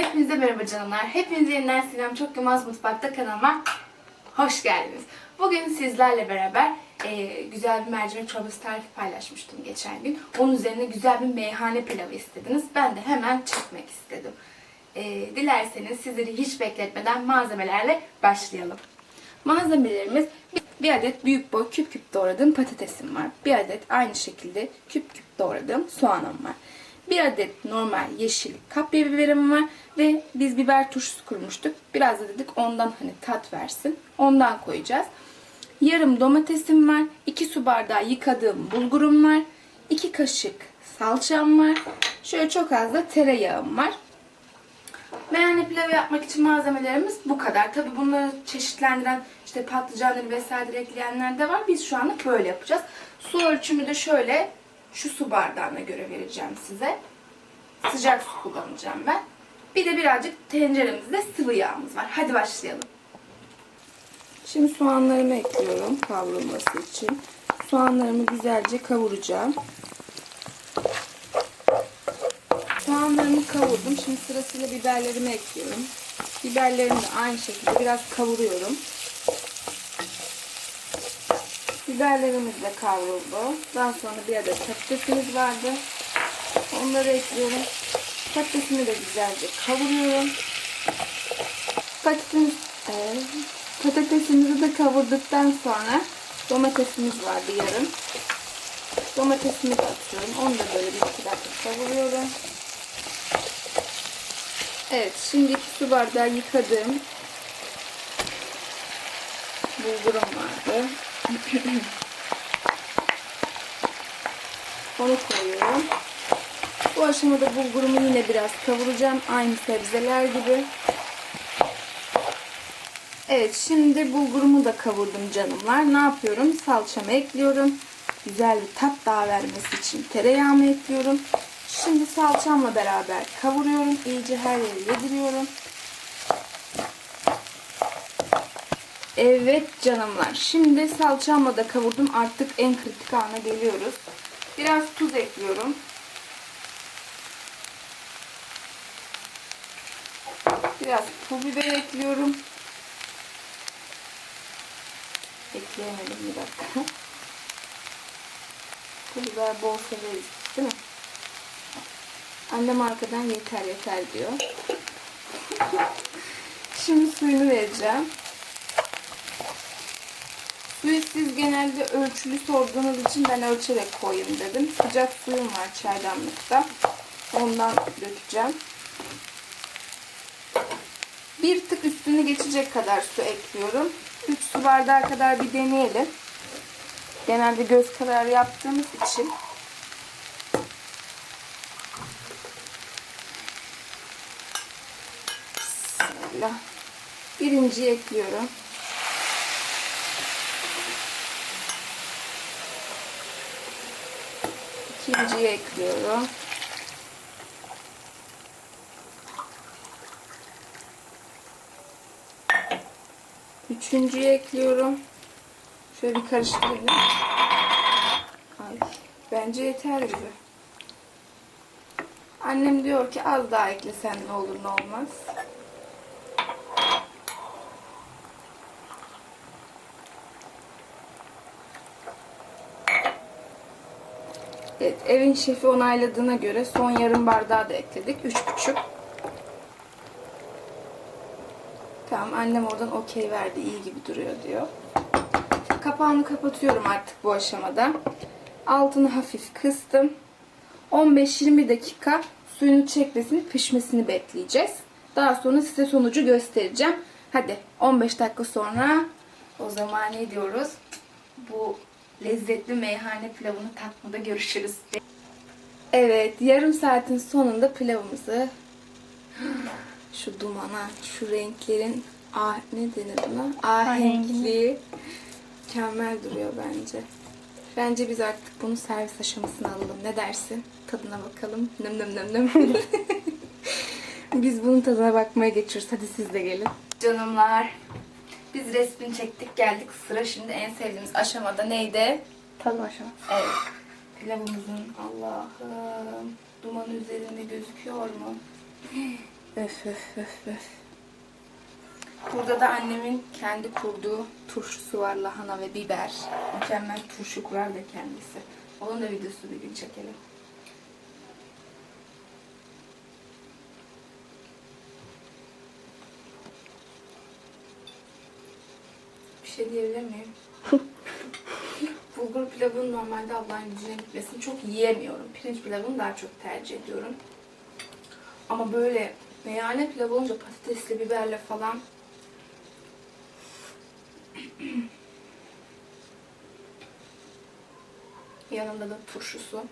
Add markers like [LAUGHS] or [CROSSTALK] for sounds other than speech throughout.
Hepinize merhaba canımlar. Hepinize yeniden Sinem Çok Yılmaz Mutfak'ta kanalıma hoş geldiniz. Bugün sizlerle beraber e, güzel bir mercimek çorbası tarifi paylaşmıştım geçen gün. Onun üzerine güzel bir meyhane pilavı istediniz. Ben de hemen çekmek istedim. E, dilerseniz sizleri hiç bekletmeden malzemelerle başlayalım. Malzemelerimiz bir- adet büyük boy küp küp doğradığım patatesim var. Bir adet aynı şekilde küp küp doğradığım soğanım var. Bir adet normal yeşil kapya biberim var ve biz biber turşusu kurmuştuk. Biraz da dedik ondan hani tat versin. Ondan koyacağız. Yarım domatesim var. 2 su bardağı yıkadığım bulgurum var. 2 kaşık salçam var. Şöyle çok az da tereyağım var. Meyhane pilavı yapmak için malzemelerimiz bu kadar. Tabi bunları çeşitlendiren işte patlıcanları vesaire ekleyenler de var. Biz şu anlık böyle yapacağız. Su ölçümü de şöyle şu su bardağına göre vereceğim size. Sıcak su kullanacağım ben. Bir de birazcık tenceremizde sıvı yağımız var. Hadi başlayalım. Şimdi soğanlarımı ekliyorum kavrulması için. Soğanlarımı güzelce kavuracağım. Soğanlarımı kavurdum. Şimdi sırasıyla biberlerimi ekliyorum. Biberlerimi de aynı şekilde biraz kavuruyorum. Biberlerimiz de kavruldu. Daha sonra bir adet patatesimiz vardı. Onları ekliyorum. Patatesimi de güzelce kavuruyorum. Patates, e, patatesimizi de kavurduktan sonra domatesimiz vardı yarım. Domatesimi de atıyorum. Onu da böyle bir iki dakika kavuruyorum. Evet, şimdi iki su bardağı yıkadığım bulgurum vardı. [COUGHS] Onu koyuyorum. Bu aşamada bulgurumu yine biraz kavuracağım. Aynı sebzeler gibi. Evet şimdi bulgurumu da kavurdum canımlar. Ne yapıyorum? Salçamı ekliyorum. Güzel bir tat daha vermesi için tereyağımı ekliyorum. Şimdi salçamla beraber kavuruyorum. İyice her yeri yediriyorum. Evet canımlar. Şimdi salçamla da kavurdum. Artık en kritik ana geliyoruz. Biraz tuz ekliyorum. Biraz pul biber ekliyorum. Ekleyemedim bir dakika. [LAUGHS] Pul biber bol severiz değil mi? Annem arkadan yeter yeter diyor. [LAUGHS] Şimdi suyunu vereceğim. Suyu siz genelde ölçülü sorduğunuz için ben ölçerek koyayım dedim. Sıcak suyum var çaydanlıkta. Ondan dökeceğim. Bir tık üstünü geçecek kadar su ekliyorum. 3 su bardağı kadar bir deneyelim. Genelde göz kararı yaptığımız için. Bismillah. Birinciyi ekliyorum. İkinciyi ekliyorum. Üçüncüyü ekliyorum. Şöyle bir karıştırayım. Ay, bence yeter gibi. Annem diyor ki az daha eklesen ne olur ne olmaz. Evet, evin şefi onayladığına göre son yarım bardağı da ekledik. Üç buçuk. Tamam annem oradan okey verdi. iyi gibi duruyor diyor. Kapağını kapatıyorum artık bu aşamada. Altını hafif kıstım. 15-20 dakika suyunu çekmesini, pişmesini bekleyeceğiz. Daha sonra size sonucu göstereceğim. Hadi 15 dakika sonra o zaman ne diyoruz? Bu lezzetli meyhane pilavını tatmada görüşürüz. Evet, yarım saatin sonunda pilavımızı [GASPS] şu dumana, şu renklerin ah ne denir buna? Ahenkli. Mükemmel duruyor bence. Bence biz artık bunu servis aşamasına alalım. Ne dersin? Tadına bakalım. Nım nım nım nım. [LAUGHS] biz bunun tadına bakmaya geçiyoruz. Hadi siz de gelin. Canımlar. Biz resmini çektik geldik. Sıra şimdi en sevdiğimiz aşamada neydi? Tadım aşaması. Evet. Pilavımızın Allah'ım duman üzerinde gözüküyor mu? Öf öf öf öf. Burada da annemin kendi kurduğu turşusu var. Lahana ve biber. Mükemmel turşu kurar da kendisi. Onun da videosunu bir gün çekelim. Şey diyebilir miyim? [LAUGHS] Bulgur pilavının normalde Allah'ın gücüne gitmesini çok yiyemiyorum. Pirinç pilavını daha çok tercih ediyorum. Ama böyle meyhane pilav olunca patatesli biberle falan [CLEARS THROAT] yanında da turşusu.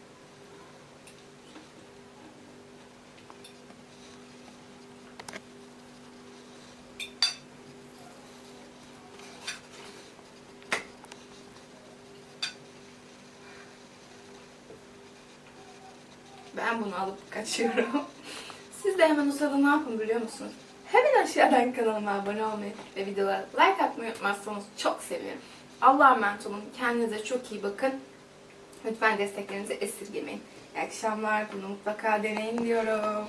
Ben bunu alıp kaçıyorum. [LAUGHS] Siz de hemen o sırada ne yapın biliyor musunuz? Hemen aşağıdan kanalıma abone olmayı ve videolara like atmayı unutmazsanız çok sevinirim. Allah'a emanet olun. Kendinize çok iyi bakın. Lütfen desteklerinizi esirgemeyin. İyi akşamlar. Bunu mutlaka deneyin diyorum.